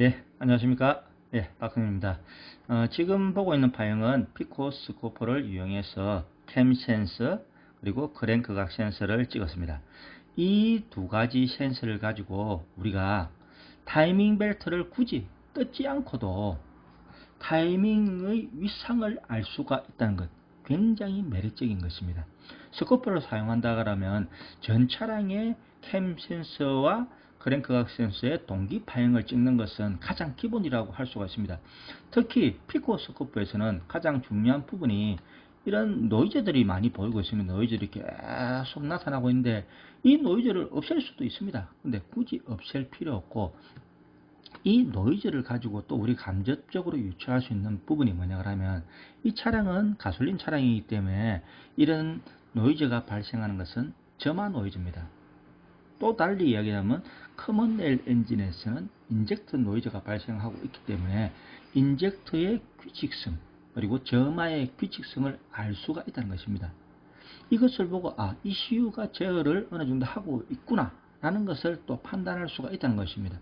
예, 안녕하십니까. 예, 박흥입니다. 어, 지금 보고 있는 파형은 피코스코프를 이용해서 캠 센서 그리고 크랭크 각 센서를 찍었습니다. 이 두 가지 센서를 가지고 우리가 타이밍 벨트를 굳이 뜯지 않고도 타이밍의 위상을 알 수가 있다는 것 굉장히 매력적인 것입니다. 스코프를 사용한다 그러면 전 차량의 캠 센서와 크랭크각 센서의 동기 파형을 찍는 것은 가장 기본이라고 할 수가 있습니다. 특히 피코 스코프에서는 가장 중요한 부분이 이런 노이즈들이 많이 보이고 있습니다. 노이즈들이 계속 나타나고 있는데 이 노이즈를 없앨 수도 있습니다. 근데 굳이 없앨 필요 없고 이 노이즈를 가지고 또 우리 간접적으로 유추할 수 있는 부분이 뭐냐 그러면 이 차량은 가솔린 차량이기 때문에 이런 노이즈가 발생하는 것은 점화 노이즈입니다. 또 달리 이야기하면 커먼 엘 엔진에서는 인젝터 노이즈가 발생하고 있기 때문에 인젝터의 규칙성 그리고 점화의 규칙성을 알 수가 있다는 것입니다. 이것을 보고 아 ECU가 제어를 어느 정도 하고 있구나 라는 것을 또 판단할 수가 있다는 것입니다.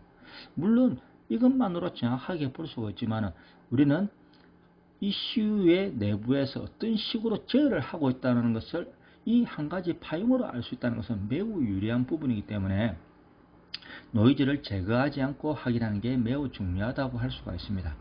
물론 이것만으로 정확하게 볼 수가 있지만 우리는 ECU의 내부에서 어떤 식으로 제어를 하고 있다는 것을 이 한 가지 파형으로 알 수 있다는 것은 매우 유리한 부분이기 때문에 노이즈를 제거하지 않고 확인하는 게 매우 중요하다고 할 수가 있습니다.